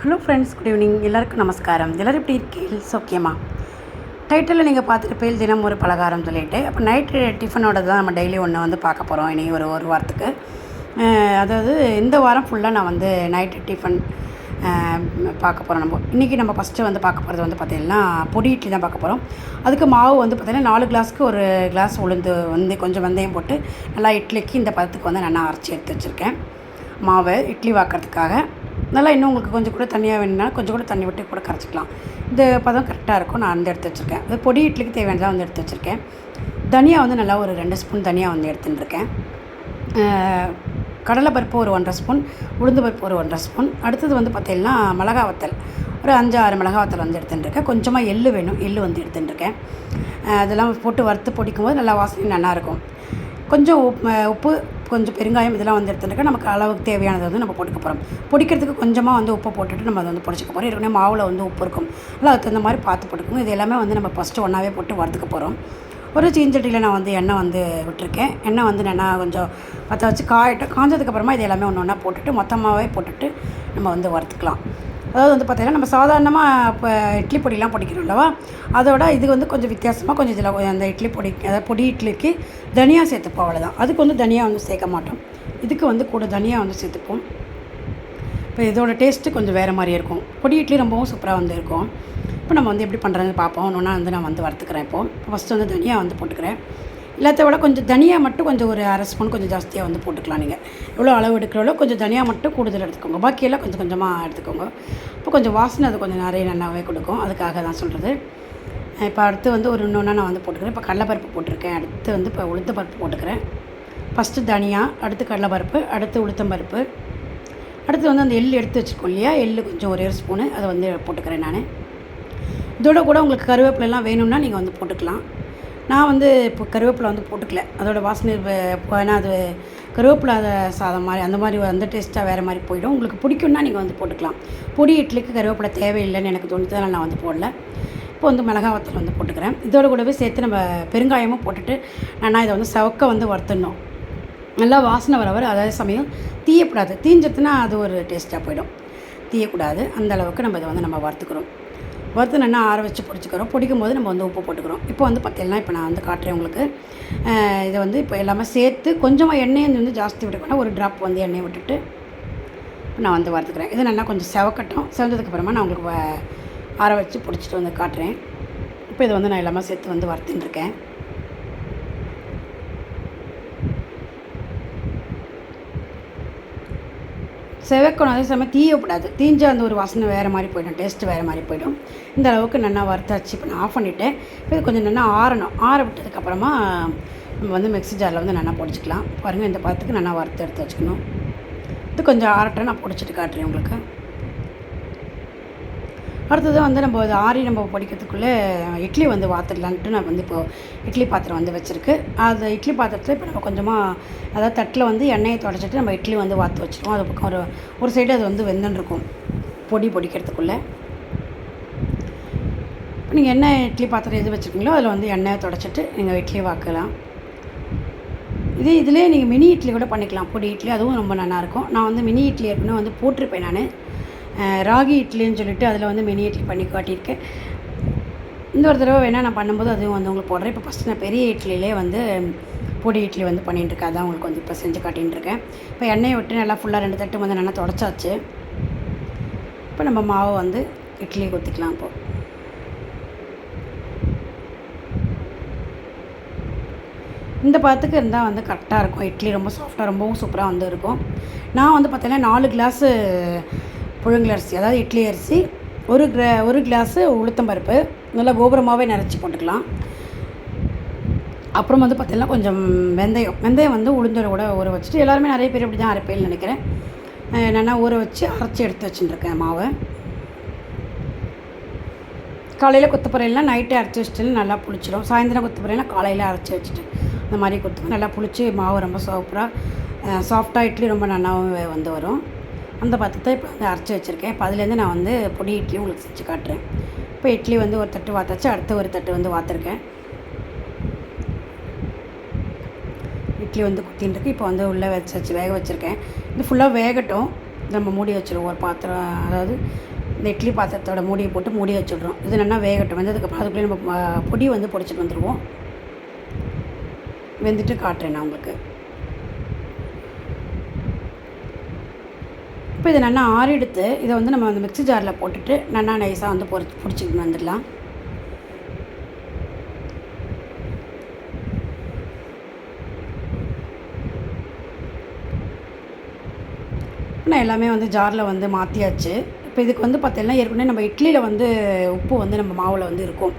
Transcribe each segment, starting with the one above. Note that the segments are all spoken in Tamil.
ஹலோ ஃப்ரெண்ட்ஸ் குட் ஈவினிங் எல்லாருக்கும் நமஸ்காரம். எல்லோரும் எப்படி இருக்கீங்க? சௌக்கியமா டைட்டிலில் நீங்கள் பார்த்துருப்பேல் தினம் ஒரு பலகாரம் சொல்லிட்டு அப்போ நைட்டு டிஃபனோட தான் நம்ம டெய்லி ஒன்று வந்து பார்க்க போகிறோம் இனி ஒரு ஒரு வாரத்துக்கு. அதாவது இந்த வாரம் ஃபுல்லாக நான் வந்து நைட்டு டிஃபன் பார்க்க போகிறோம் நம்ம. இன்றைக்கி நம்ம ஃபஸ்ட்டு வந்து பார்க்க போகிறது வந்து பார்த்திங்கன்னா பொடி இட்லி தான் பார்க்க போகிறோம் அதுக்கு மாவு வந்து பார்த்திங்கன்னா நாலு கிளாஸ்க்கு ஒரு கிளாஸ் உளுந்து வந்து கொஞ்சம் வெந்தயம் போட்டு நல்லா இட்லிக்கு இந்த பதத்துக்கு வந்து நான் அரைச்சி எடுத்து வச்சுருக்கேன். மாவை இட்லி வாக்கிறதுக்காக. நல்லா இன்னும் உங்களுக்கு கொஞ்சம் கூட தண்ணியாக வேணும்னா கொஞ்சம் கூட தண்ணி விட்டு கூட கரைச்சிக்கலாம். இந்த பதம் கரெக்டாக இருக்கும். நான் வந்து எடுத்து வச்சுருக்கேன். அது பொடி இட்லிக்கு தேவையானதாக வந்து எடுத்து வச்சுருக்கேன். தனியாக வந்து நல்லா ஒரு ரெண்டு ஸ்பூன் தனியாக வந்து எடுத்துட்டுருக்கேன் கடலை பருப்பு கடலைப்பருப்பு ஒரு ஒன்றரை ஸ்பூன் உளுந்து பருப்பு ஒரு ஒன்றரை ஸ்பூன். அடுத்தது வந்து பார்த்திங்கன்னா மிளகா வத்தல். ஒரு அஞ்சு ஆறு மிளகா வத்தல் வந்து எடுத்துட்டுருக்கேன் கொஞ்சமாக எள்ளு வேணும். எள்ளு வந்து எடுத்துன்னு இருக்கேன். அதெல்லாம் போட்டு வறுத்து பொடிக்கும் போது நல்லா வாசனை நல்லாயிருக்கும் கொஞ்சம் உப்பு உப்பு கொஞ்சம் பெருங்காயம் இதெல்லாம் வந்து எடுத்துருக்கேன் நமக்கு அளவுக்கு தேவையானதை வந்து நம்ம போட்டுக்க போகிறோம் பொடிக்கிறதுக்கு கொஞ்சமாக வந்து உப்பு போட்டுட்டு நம்ம அதை வந்து பொடிச்சிக்க போகிறோம் ஏற்கனவே மாவில் வந்து உப்பு இருக்கும். இல்லை அதுக்கு தகுந்த மாதிரி பார்த்து போட்டுக்கணும் இது எல்லாமே வந்து நம்ம ஃபஸ்ட்டு ஒன்றாவே போட்டு வறுத்துக்க போகிறோம் ஒரு சீஞ்சட்டியில் நான் வந்து எண்ணெய் வந்து விட்டுருக்கேன். எண்ணெய் வந்து நான் கொஞ்சம் பற்ற வச்சு காயட்டும். காஞ்சதுக்கப்புறமா இது எல்லாமே ஒன்று ஒன்றா போட்டுட்டு மொத்தமாகவே போட்டுட்டு நம்ம வந்து வறுத்துக்கலாம். அதாவது வந்து பார்த்திங்கன்னா நம்ம சாதாரணமாக இப்போ இட்லி பொடிலாம் பொடிக்கிறோம் அல்லவா? அதோட இது வந்து கொஞ்சம் வித்தியாசமாக கொஞ்சம் இதில் அந்த இட்லி பொடி அதாவது பொடி இட்லிக்கு தனியாக சேர்த்துப்போம் அவ்வளோதான் அதுக்கு வந்து தனியாக வந்து சேர்க்க மாட்டோம். இதுக்கு வந்து கூட தனியாக வந்து சேர்த்துப்போம். இப்போ இதோட டேஸ்ட்டு கொஞ்சம் வேறு மாதிரி இருக்கும். பொடி இட்லி ரொம்பவும் சூப்பராக வந்து இருக்கும். இப்போ நம்ம வந்து எப்படி பண்ணுறதுன்னு பார்ப்போம். ஒன்றுனா வந்து நான் வந்து வறுத்துக்கிறேன் இப்போது ஃபஸ்ட்டு வந்து தனியாக வந்து போட்டுக்கிறேன். எல்லாத்த விட கொஞ்சம் தனியாக மட்டும் கொஞ்சம் ஒரு அரை ஸ்பூன் கொஞ்சம் ஜாஸ்தியாக வந்து போட்டுக்கலாம் நீங்கள் எவ்வளோ அளவு எடுக்கிறவளோ கொஞ்சம் தனியாக மட்டும் கூடுதல் எடுத்துக்கோங்க. பாக்கியெல்லாம் கொஞ்சம் கொஞ்சமாக எடுத்துக்கோங்க. இப்போ கொஞ்சம் வாசனை அது கொஞ்சம் நிறைய நல்லாவே கொடுக்கும். அதுக்காக தான் சொல்கிறது இப்போ அடுத்து வந்து ஒரு இன்னொன்றா நான் வந்து போட்டுக்கிறேன். இப்போ கடலப்பருப்பு போட்டிருக்கேன். அடுத்து வந்து இப்போ உளுத்த பருப்பு போட்டுக்கிறேன். ஃபஸ்ட்டு தனியா அடுத்து கடலைப்பருப்பு அடுத்து உளுத்தம்பருப்பு அடுத்து வந்து அந்த எள் எடுத்து வச்சுருக்கோம் இல்லையா? எள் கொஞ்சம் ஒரே ஒரு ஸ்பூனு. அதை வந்து போட்டுக்கிறேன் நான். இதோட கூட உங்களுக்கு கருவேப்பிலெல்லாம் வேணும்னா நீங்கள் வந்து போட்டுக்கலாம். நான் வந்து இப்போ கருவேப்பிலை வந்து போட்டுக்கல. அதோடய வாசனை ஏன்னா அது கருவேப்பிலை சாதம் மாதிரி அந்த மாதிரி அந்த டேஸ்ட்டாக வேறு மாதிரி போயிடும். உங்களுக்கு பிடிக்கும்னா நீங்கள் வந்து போட்டுக்கலாம். பொடி இட்லிக்கு கருவேப்பிலை தேவையில்லைன்னு எனக்கு தோணுதனால நான் வந்து போடல. இப்போ வந்து மிளகா வத்தல் வந்து போட்டுக்கிறேன். இதோட கூடவே சேர்த்து நம்ம பெருங்காயமும் போட்டுட்டு நான் இதை வந்து சவக்க வந்து வறுத்துடணும். நல்லா வாசனை வர வர அதே சமயம் தீயக்கூடாது. தீஞ்சதுன்னா அது ஒரு டேஸ்ட்டாக போயிடும். தீயக்கூடாது. அந்த அளவுக்கு நம்ம இதை வந்து நம்ம வறுத்துக்கிறோம். வறுத்து நல்லா ஆற வச்சு பிடிச்சிக்கிறோம். பிடிக்கும் போது நம்ம வந்து உப்பு போட்டுக்கிறோம். இப்போ வந்து பார்த்தீங்கன்னா இப்போ நான் வந்து காட்டுறேன் உங்களுக்கு. இதை வந்து இப்போ எல்லாமே சேர்த்து கொஞ்சமாக எண்ணெயை வந்து ஜாஸ்தி விட்டுக்கணும் ஒரு ட்ராப் வந்து எண்ணெயை விட்டுட்டு நான் வந்து வறுத்துக்கிறேன். இது நல்லா கொஞ்சம் செவக்கட்டும். செவந்ததுக்கப்புறமா நான் உங்களுக்கு ஆற வச்சு பிடிச்சிட்டு வந்து காட்டுறேன். இப்போ இதை வந்து நான் எல்லாமே சேர்த்து வந்து வறுத்துன்னு செவக்கணும் அதே சமயம் தீயக்கூடாது தீஞ்ச அந்த ஒரு வாசனை வேறு மாதிரி போயிடும் டேஸ்ட்டு வேறு மாதிரி போயிடும். இந்த அளவுக்கு நல்லா வறுத்தாச்சு. இப்போ நான் ஆஃப் பண்ணிவிட்டேன் இப்போ இது கொஞ்சம் நல்லா ஆறணும். ஆற விட்டதுக்கப்புறமா நம்ம வந்து மிக்ஸி ஜாரில் வந்து நல்லா பொடிச்சிக்கலாம். பாருங்கள் இந்த பதத்துக்கு நல்லா வறுத்து எடுத்து வச்சுக்கணும். இது கொஞ்சம் ஆறட்டை நான் பொடிச்சிட்டு காட்டுறேன் உங்களுக்கு. அடுத்தது வந்து நம்ம இது ஆறி நம்ம பொடிக்கிறதுக்குள்ளே இட்லி வந்து வாத்துடலான்ட்டு நான் வந்து இப்போது இட்லி பாத்திரம் வந்து வச்சுருக்கு. அது இட்லி பாத்திரத்தில் இப்போ நம்ம கொஞ்சமாக அதாவது தட்டில் வந்து எண்ணெயை தொடச்சிட்டு நம்ம இட்லி வந்து வாத்து வச்சுருவோம். அது பக்கம் ஒரு ஒரு சைடு அது வந்து வெந்துன்னு இருக்கும் பொடி பொடிக்கிறதுக்குள்ளே. நீங்கள் எண்ணெய் இட்லி பாத்திரம் எது வச்சுருக்கீங்களோ அதில் வந்து எண்ணெயை தொடச்சிட்டு நீங்கள் இட்லி வாக்கலாம். இதே இதிலே நீங்கள் மினி இட்லி கூட பண்ணிக்கலாம். பொடி இட்லி அதுவும் ரொம்ப நல்லாயிருக்கும் நான் வந்து மினி இட்லி ஏற்கனவே வந்து போட்டிருப்பேன் நான். ராகி இட்லின்னு சொல்லிட்டு அதில் வந்து மினி இட்லி பண்ணி காட்டியிருக்கேன். இந்த ஒரு தடவை வேணால் நான் பண்ணும்போது அதுவும் வந்து உங்களுக்கு போடுறேன். இப்போ ஃபஸ்ட்டு நான் பெரிய இட்லியிலே வந்து பொடி இட்லி வந்து பண்ணிட்டுருக்கேன். அதான் உங்களுக்கு வந்து இப்போ செஞ்சு காட்டின்னு இருக்கேன் இப்போ எண்ணெயை விட்டு நல்லா ஃபுல்லாக ரெண்டு தட்டு வந்து நல்லா தொடச்சாச்சு. இப்போ நம்ம மாவை வந்து இட்லி கொத்திக்கலாம் இப்போது இந்த பதத்துக்கு இருந்தால் வந்து கரெக்டாக இருக்கும். இட்லி ரொம்ப சாஃப்டாக ரொம்பவும் சூப்பராக வந்து இருக்கும். நான் வந்து பார்த்தீங்கன்னா நாலு கிளாஸு புழுங்கல் அரிசி அதாவது இட்லி அரிசி ஒரு கிரா ஒரு கிளாஸு உளுத்தம் பருப்பு நல்லா கோபுரமாகவே நிறச்சி போட்டுக்கலாம். அப்புறம் வந்து பார்த்திங்கன்னா கொஞ்சம் வெந்தயம். வெந்தயம் வந்து உளுந்தோட கூட ஊற வச்சுட்டு எல்லாருமே நிறைய பேர் இப்படி தான் அரைப்பேன்னு நினைக்கிறேன். என்னென்னா ஊற வச்சு அரைச்சி எடுத்து வச்சுட்டுருக்கேன் மாவை. காலையில் கொத்தப்பறையெல்லாம் நைட்டே அரைச்சி வச்சுட்டு நல்லா புளிச்சிடும் சாயந்தரம் கொத்தப்பறையெல்லாம் காலையில் அரைச்சி வச்சுட்டு இந்த மாதிரி கொத்து நல்லா புளிச்சு மாவு ரொம்ப சூப்பராக சாஃப்டாக இட்லி ரொம்ப நல்லாவும் வந்து வரும். அந்த பத்தத்தை இப்போ வந்து அரைச்சி வச்சுருக்கேன். இப்போ அதுலேருந்து நான் வந்து பொடி இட்லி உங்களுக்கு செஞ்சு காட்டுறேன். இப்போ இட்லி வந்து ஒரு தட்டு வாத்தாச்சு. அடுத்து ஒரு தட்டு வந்து வாத்திருக்கேன். இட்லி வந்து குத்தின்னு இப்போ வந்து உள்ளே வச்சு வச்சு வேக வச்சுருக்கேன். இது ஃபுல்லாக வேகட்டும். நம்ம மூடி வச்சுருவோம். ஒரு பாத்திரம் அதாவது இந்த இட்லி பாத்திரத்தோட மூடியை போட்டு மூடி வச்சுடுறோம். இது நல்லா வேகட்டும். வெந்ததுக்கப்புறம் அதுக்குள்ளே நம்ம பொடி வந்து பொடிச்சிட்டு வந்துடுவோம் வெந்துட்டு காட்டுறேன் நான் உங்களுக்கு. இப்போ இதை நல்லா ஆறி எடுத்து இதை வந்து நம்ம அந்த மிக்ஸி ஜாரில் போட்டுட்டு நல்லா நைஸாக வந்து பொரிச்சு பிடிச்சிக்கிட்டு வந்துடலாம். நான் எல்லாமே வந்து ஜாரில் வந்து மாற்றியாச்சு இப்போ இதுக்கு வந்து பார்த்திங்கன்னா ஏற்கனவே நம்ம இட்லியில் வந்து உப்பு வந்து நம்ம மாவில் வந்து இருக்கும்.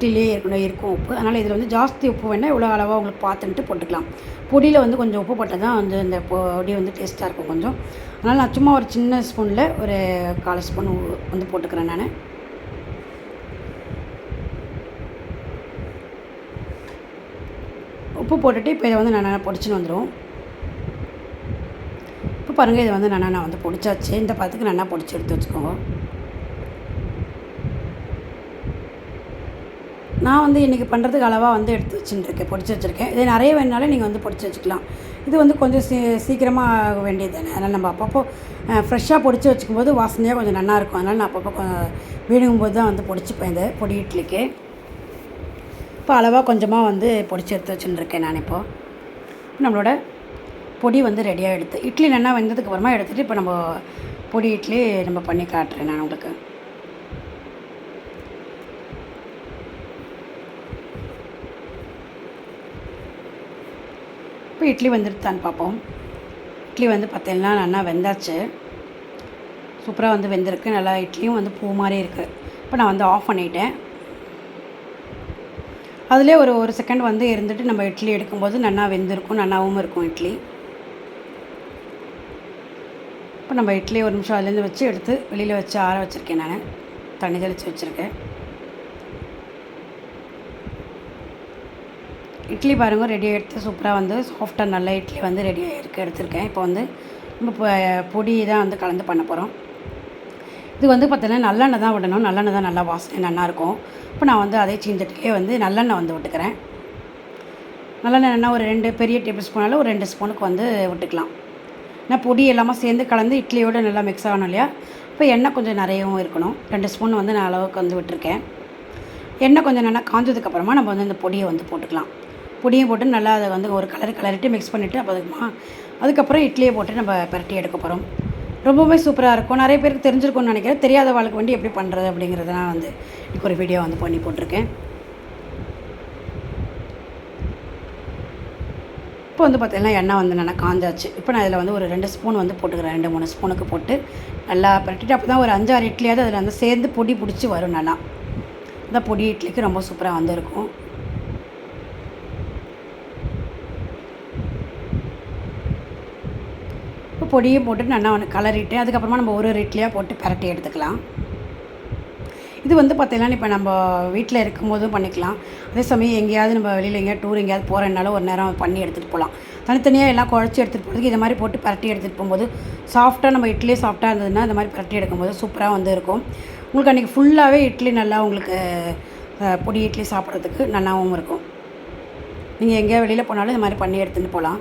இட்லிலே ஏற்கனவே இருக்கும் உப்பு. அதனால் இதில் வந்து ஜாஸ்தி உப்பு வேணால் எவ்வளோ அளவாக உங்களுக்கு பார்த்துட்டு போட்டுக்கலாம். பொடியில் வந்து கொஞ்சம் உப்பு போட்டால் தான் வந்து இந்த பொடி வந்து டேஸ்ட்டாக இருக்கும் கொஞ்சம். அதனால் நான் சும்மா ஒரு சின்ன ஸ்பூனில் ஒரு கால் ஸ்பூன் வந்து போட்டுக்கிறேன் நான். உப்பு போட்டுட்டு இப்போ இதை வந்து நான் பொடிச்சுன்னு வந்துடும் இப்போ பாருங்கள் இதை வந்து நான் நான் வந்து பொடிச்சாச்சு. இந்த பதத்துக்கு நல்லா பொடிச்சு எடுத்து வச்சுக்கோங்க. நான் வந்து இன்றைக்கி பண்ணுறதுக்கு அளவாக வந்து எடுத்து வச்சுட்டுருக்கேன் பொடிச்சு வச்சுருக்கேன். இதே நிறைய வேணுனாலும் நீங்கள் வந்து பொடிச்சு வச்சுக்கலாம். இது வந்து கொஞ்சம் சீ சீக்கிரமாக ஆக வேண்டியது தானே. அதனால் நம்ம அப்பப்போ ஃப்ரெஷ்ஷாக பொடிச்சு வச்சுக்கும்போது வாசனையாக கொஞ்சம் நல்லாயிருக்கும் அதனால் நான் அப்பப்போ கொ- வேணுங்கும்போது தான் வந்து பொடிச்சுப்பேன் இந்த பொடி இட்லிக்கு. இப்போ அளவாக கொஞ்சமாக வந்து பொடிச்சு எடுத்து வச்சுட்டுருக்கேன் நான் இப்போது நம்மளோட பொடி வந்து ரெடியாக எடுத்து இட்லி நல்லா வெந்ததுக்கு அப்புறமா எடுத்துகிட்டு இப்போ நம்ம பொடி இட்லி நம்ம பண்ணி காட்டுறேன் நான் உங்களுக்கு. இப்போ இட்லி வந்துடுதான்னு பார்ப்போம் இட்லி வந்து பார்த்தீங்கன்னா நல்லா வெந்தாச்சு. சூப்பராக வந்து வெந்திருக்கு. நல்லா இட்லியும் வந்து பூ மாதிரி இருக்குது இப்போ நான் வந்து ஆஃப் பண்ணிட்டேன். அதிலே ஒரு ஒரு செகண்ட் வந்து இருந்துட்டு நம்ம இட்லி எடுக்கும்போது நல்லா வெந்திருக்கும் நல்லாவும் இருக்கும் இட்லி. இப்போ நம்ம இட்லி ஒரு நிமிஷம் அதுலேருந்து வச்சு எடுத்து வெளியில் வச்சு ஆற வச்சுருக்கேன் நான். தண்ணி தெளித்து வச்சுருக்கேன். இட்லி பாருங்க ரெடி எடுத்து சூப்பராக வந்து சாஃப்டாக நல்ல இட்லி வந்து ரெடியாக ஆகிருக்கு எடுத்திருக்கேன். இப்போ வந்து நம்ம பொடி தான் வந்து கலந்து பண்ண போகிறோம் இது வந்து பார்த்தீங்கன்னா நல்லெண்ணெய் தான் விடணும். நல்லெண்ணெய் தான் நல்லா வாசனை நல்லாயிருக்கும் இப்போ நான் வந்து அதே சீந்தட்டுக்கே வந்து நல்லெண்ணெய் வந்து விட்டுக்கிறேன். நல்லெண்ணெய் ஒரு ரெண்டு பெரிய டேபிள் ஸ்பூனால் ஒரு ரெண்டு ஸ்பூனுக்கு வந்து விட்டுக்கலாம். ஏன்னா பொடி எல்லாமே சேர்ந்து கலந்து இட்லியோடு நல்லா மிக்ஸ் ஆகணும் இல்லையா? இப்போ எண்ணெய் கொஞ்சம் நிறையவும் இருக்கணும். ரெண்டு ஸ்பூன் வந்து நான் அளவுக்கு வந்து விட்டுருக்கேன். எண்ணெய் கொஞ்சம் நல்லா காஞ்சதுக்கப்புறமா நம்ம வந்து இந்த பொடியை வந்து போட்டுக்கலாம். பொடியை போட்டு நல்லா அதை வந்து ஒரு கலர் கலரிட்டு மிக்ஸ் பண்ணிவிட்டு அப்போதுமா அதுக்கப்புறம் இட்லியை போட்டு நம்ம பரட்டி எடுக்க போகிறோம் ரொம்பவுமே சூப்பராக இருக்கும். நிறைய பேருக்கு தெரிஞ்சிருக்கும்னு நினைக்கிறேன். தெரியாத வாழ்க்கை வண்டி எப்படி பண்ணுறது அப்படிங்கிறத நான் வந்து இன்னைக்கு ஒரு வீடியோ வந்து பண்ணி போட்டிருக்கேன். இப்போ வந்து பார்த்தீங்கன்னா எண்ணெய் வந்து நல்லா காஞ்சாச்சு. இப்போ நான் இதில் வந்து ஒரு ரெண்டு ஸ்பூன் வந்து போட்டுக்கிறேன். ரெண்டு மூணு ஸ்பூனுக்கு போட்டு நல்லா பரட்டிட்டு அப்போ தான் ஒரு அஞ்சாறு இட்லியாவது அதில் வந்து சேர்ந்து பொடி பிடிச்சி வரும் நல்லா. இந்த பொடி இட்லிக்கு ரொம்ப சூப்பராக வந்து இருக்கும் பொடியை போட்டு நல்லா ஒன்று கலரிட்டு அதுக்கப்புறமா நம்ம ஒரு ஒரு இட்லியாக போட்டு பரட்டி எடுத்துக்கலாம். இது வந்து பார்த்தீங்கன்னா இப்போ நம்ம வீட்டில் இருக்கும்போதும் பண்ணிக்கலாம். அதே சமயம் எங்கேயாவது நம்ம வெளியில் எங்கேயாவது டூர் எங்கேயாவது போகிறனாலும் ஒரு நேரம் பண்ணி எடுத்துகிட்டு போகலாம் தனித்தனியாக எல்லாம் குழச்சி எடுத்துகிட்டு போகிறதுக்கு இது மாதிரி போட்டு பரட்டி எடுத்துகிட்டு போகும்போது சாஃப்ட்டாக நம்ம இட்லி சாஃப்ட்டாக இருந்ததுன்னா இந்த மாதிரி பரட்டி எடுக்கும்போது சூப்பராக வந்து இருக்கும். உங்களுக்கு அன்றைக்கி ஃபுல்லாகவே இட்லி நல்லா உங்களுக்கு பொடி இட்லி சாப்பிட்றதுக்கு நல்லாவும் இருக்கும். நீங்கள் எங்கேயா வெளியில் போனாலும் இந்த மாதிரி பண்ணி எடுத்துகிட்டு போகலாம்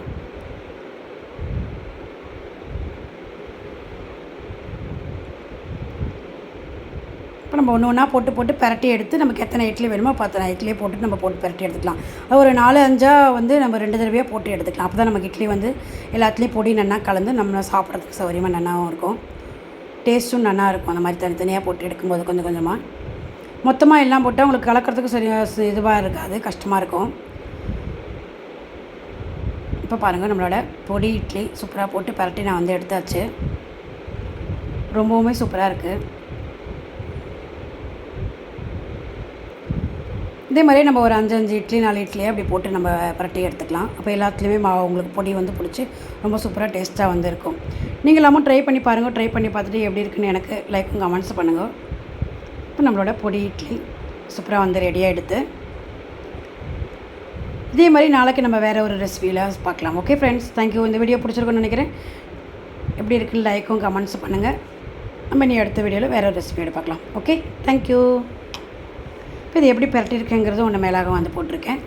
நம்ம ஒன்று ஒன்றா போட்டு போட்டு பரட்டி எடுத்து நமக்கு எத்தனை இட்லி வேணுமோ பத்தனை இட்லியே இட்லியை போட்டு நம்ம போட்டு பரட்டி எடுத்துக்கலாம். அது ஒரு நாலு அஞ்சா வந்து நம்ம ரெண்டு தடவையாக போட்டு எடுத்துக்கலாம். அப்போ தான் நமக்கு இட்லி வந்து எல்லாத்துலேயும் பொடி நன்னா கலந்து நம்ம சாப்பிட்றதுக்கு சௌகரியமாக நன்னாவும் இருக்கும். டேஸ்ட்டும் நல்லா இருக்கும். அந்த மாதிரி தனித்தனியாக போட்டு எடுக்கும்போது கொஞ்சம் கொஞ்சமாக மொத்தமாக எல்லாம் போட்டால் உங்களுக்கு கலக்கிறதுக்கு சரி இதுவாக இருக்காது. கஷ்டமாக இருக்கும். இப்போ பாருங்கள் நம்மளோட பொடி இட்லி சூப்பராக போட்டு பரட்டி நான் வந்து எடுத்தாச்சு. ரொம்பவுமே சூப்பராக இருக்குது இதே மாதிரி நம்ம ஒரு அஞ்சு அஞ்சு இட்லி நாலு இட்லியே அப்படி போட்டு நம்ம பரட்டி எடுத்துக்கலாம். அப்போ எல்லாத்துலேயுமே மா உங்களுக்கு பொடி வந்து பிடிச்சி ரொம்ப சூப்பராக டேஸ்ட்டாக வந்து இருக்கும் நீங்களாமும் ட்ரை பண்ணி பாருங்கள் ட்ரை பண்ணி பார்த்துட்டு எப்படி இருக்குன்னு எனக்கு லைக்கும் கமெண்ட்ஸ் பண்ணுங்கள் இப்போ நம்மளோட பொடி இட்லி சூப்பராக வந்து ரெடியாக எடுத்து இதே மாதிரி நாளைக்கு நம்ம வேறு ஒரு ரெசிபியில் பார்க்கலாம். ஓகே ஃப்ரெண்ட்ஸ் தேங்க்யூ இந்த வீடியோ பிடிச்சிருக்குன்னு நினைக்கிறேன். எப்படி இருக்குன்னு லைக்கும் கமெண்ட்ஸ் பண்ணுங்கள் நம்ம இனி அடுத்த வீடியோவில் வேறு ஒரு ரெசிபியோட பார்க்கலாம். ஓகே தேங்க்யூ இப்போ இது எப்படி பரட்டியிருக்கேங்கிறதும் ஒன்று மேலாக வந்து போட்டிருக்கேன்.